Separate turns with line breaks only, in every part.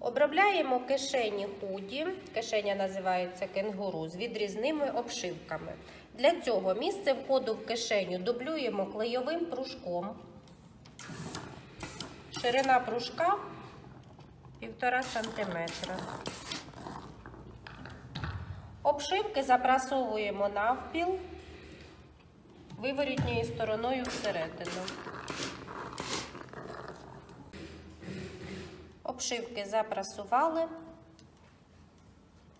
Обробляємо кишені худі. Кишеня називається кенгуру з відрізними обшивками. Для цього місце входу в кишеню дублюємо клейовим пружком. Ширина пружка 1,5 см. Обшивки запрасовуємо навпіл виворітньою стороною всередину. Обшивки запрасували.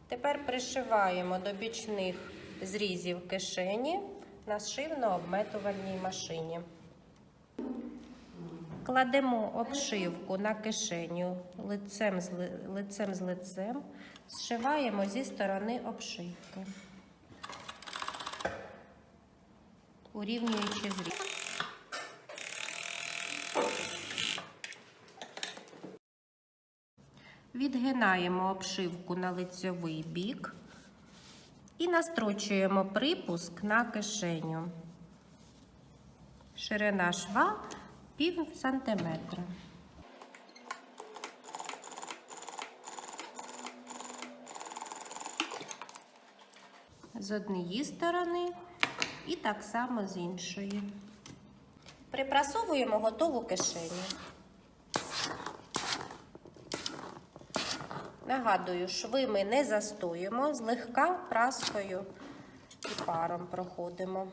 Тепер пришиваємо до бічних зрізів кишені на шивно-обметувальній машині. Кладемо обшивку на кишеню лицем з, ли- лицем з лицем, зшиваємо зі сторони обшивки, урівнюючи зріз. Відгинаємо обшивку на лицьовий бік і настрочуємо припуск на кишеню. Ширина шва пів сантиметра. З однієї сторони і так само з іншої. Припрасовуємо готову кишеню. Нагадую, шви ми не застоюємо, злегка праскою і паром проходимо.